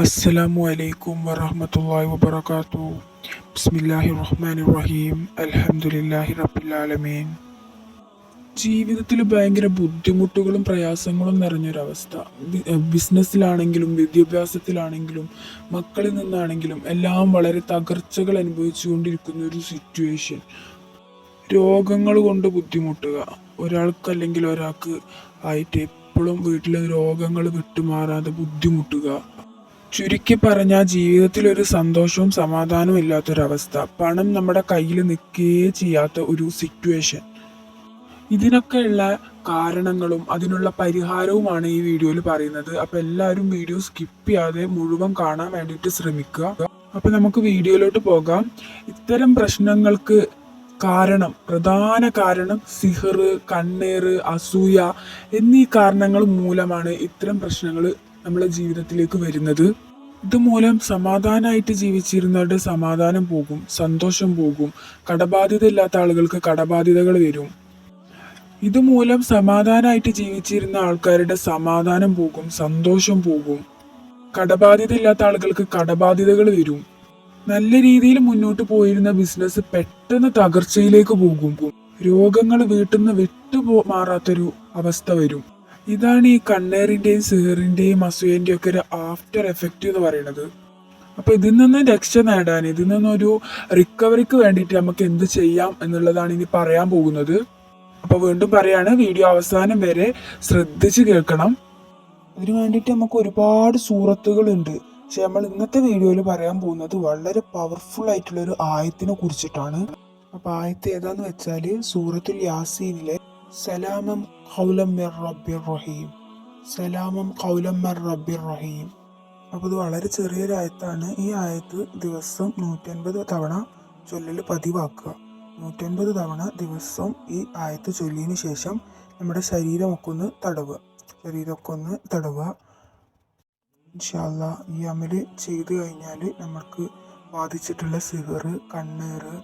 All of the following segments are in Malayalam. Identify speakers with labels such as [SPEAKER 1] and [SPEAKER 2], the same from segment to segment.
[SPEAKER 1] അസ്സലാമു അലൈക്കും വറഹ്മത്തുള്ളാഹി വബറകാതുഹു ബിസ്മില്ലാഹി റഹ്മാനിർ റഹീം അൽഹംദുലില്ലാഹി റബ്ബിൽ ആലമീൻ ജീവിതത്തിൽ ഭയങ്കര ബുദ്ധിമുട്ടുകളും പ്രയാസങ്ങളും നിറഞ്ഞൊരവസ്ഥ. ബിസിനസ്സിലാണെങ്കിലും വിദ്യാഭ്യാസത്തിലാണെങ്കിലും മക്കളിൽ നിന്നാണെങ്കിലും എല്ലാം വളരെ തകർച്ചകൾ അനുഭവിച്ചുകൊണ്ടിരിക്കുന്ന ഒരു സിറ്റുവേഷൻ രോഗങ്ങൾ കൊണ്ട് ബുദ്ധിമുട്ടുക. ഒരാൾക്കല്ലെങ്കിൽ ഒരാൾക്ക് ആയിട്ട് എപ്പോഴും വീട്ടിലെ രോഗങ്ങൾ വിട്ടുമാറാതെ ബുദ്ധിമുട്ടുക. ചുരുക്കി പറഞ്ഞാൽ ജീവിതത്തിൽ ഒരു സന്തോഷവും സമാധാനവും ഇല്ലാത്തൊരവസ്ഥ. പണം നമ്മുടെ കയ്യിൽ നിൽക്കുകയേ ചെയ്യാത്ത ഒരു സിറ്റുവേഷൻ ഇതിനൊക്കെയുള്ള കാരണങ്ങളും അതിനുള്ള പരിഹാരവുമാണ് ഈ വീഡിയോയിൽ പറയുന്നത്. അപ്പോൾ എല്ലാവരും വീഡിയോ സ്കിപ്പ് ചെയ്യാതെ മുഴുവൻ കാണാൻ വേണ്ടിയിട്ട് ശ്രമിക്കുക. അപ്പോൾ നമുക്ക് വീഡിയോയിലോട്ട് പോകാം. ഇത്തരം പ്രശ്നങ്ങൾക്ക് കാരണം പ്രധാന കാരണം സിഹറ് കണ്ണേറ് അസൂയ എന്നീ കാരണങ്ങൾ മൂലമാണ് ഇത്തരം പ്രശ്നങ്ങൾ നമ്മളെ ജീവിതത്തിലേക്ക് വരുന്നത്. ഇതുമൂലം സമാധാനമായിട്ട് ജീവിച്ചിരുന്നവരുടെ സമാധാനം പോകും സന്തോഷം പോകും കടബാധ്യത ഇല്ലാത്ത ആളുകൾക്ക് കടബാധ്യതകൾ വരും. ഇതുമൂലം സമാധാനമായിട്ട് ജീവിച്ചിരുന്ന ആൾക്കാരുടെ സമാധാനം പോകും സന്തോഷം പോകും. കടബാധ്യത ഇല്ലാത്ത ആളുകൾക്ക് കടബാധ്യതകൾ വരും. നല്ല രീതിയിൽ മുന്നോട്ട് പോയിരുന്ന ബിസിനസ് പെട്ടെന്ന് തകർച്ചയിലേക്ക് പോകും. രോഗങ്ങൾ വീട്ടിൽ നിന്ന് വിട്ടുപോ മാറാത്തൊരു അവസ്ഥ വരും. ഇതാണ് ഈ കണ്ണേറിന്റെയും സിഹറിന്റെയും അസൂയന്റെയും ഒക്കെ ഒരു ആഫ്റ്റർ എഫക്റ്റ് എന്ന് പറയുന്നത്. അപ്പോൾ ഇതിൽ നിന്ന് രക്ഷ നേടാൻ ഇതിൽ നിന്നൊരു റിക്കവറിക്ക് വേണ്ടിയിട്ട് നമുക്ക് എന്ത് ചെയ്യാം എന്നുള്ളതാണ് ഇനി പറയാൻ പോകുന്നത്. അപ്പോൾ വീണ്ടും പറയാണ് വീഡിയോ അവസാനം വരെ ശ്രദ്ധിച്ച് കേൾക്കണം. ഇതിനു വേണ്ടിയിട്ട് നമുക്ക് ഒരുപാട് സൂറത്തുകളുണ്ട് പക്ഷെ നമ്മൾ ഇന്നത്തെ വീഡിയോയിൽ പറയാൻ പോകുന്നത് വളരെ പവർഫുൾ ആയിട്ടുള്ള ഒരു ആയത്തിനെ കുറിച്ചിട്ടാണ്. അപ്പോൾ ആയത്ത് ഏതാന്ന് വെച്ചാൽ സൂറത്തുൽ യാസീനിലെ സലാമം കൗലം റബ്ബിർ റഹീം. സലാമം കൗലം റബ്ബിർ റഹീം. അപ്പോൾ ഇത് വളരെ ചെറിയൊരു ആയത്താണ് ഈ ആയത്ത് ദിവസം നൂറ്റൻപത് തവണ ചൊല്ലൽ പതിവാക്കുക. നൂറ്റൻപത് തവണ ദിവസം ഈ ആയത്ത് ചൊല്ലിയതിന് ശേഷം നമ്മുടെ ശരീരമൊക്കെ ഒന്ന് തടവുക. ശരീരമൊക്കെ ഒന്ന് തടവുക. ഇൻഷാല്ല ഈ അമൽ ചെയ്തു കഴിഞ്ഞാൽ നമുക്ക് ബാധിച്ചിട്ടുള്ള സിഹർ കണ്ണേറ്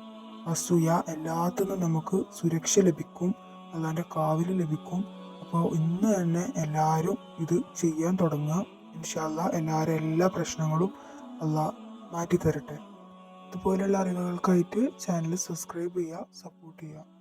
[SPEAKER 1] അസൂയ എല്ലാത്തിനും നമുക്ക് സുരക്ഷ ലഭിക്കും. അല്ലാന്റെ കാവിൽ ലഭിക്കും. അപ്പോൾ ഇന്ന് തന്നെ എല്ലാവരും ഇത് ചെയ്യാൻ തുടങ്ങുക. ഇൻഷാല്ല എല്ലാവരും എല്ലാ പ്രശ്നങ്ങളും അല്ല മാറ്റിത്തരട്ടെ. ഇതുപോലെയുള്ള അറിവുകൾക്കായിട്ട് ചാനൽ സബ്സ്ക്രൈബ് ചെയ്യുക സപ്പോർട്ട് ചെയ്യുക.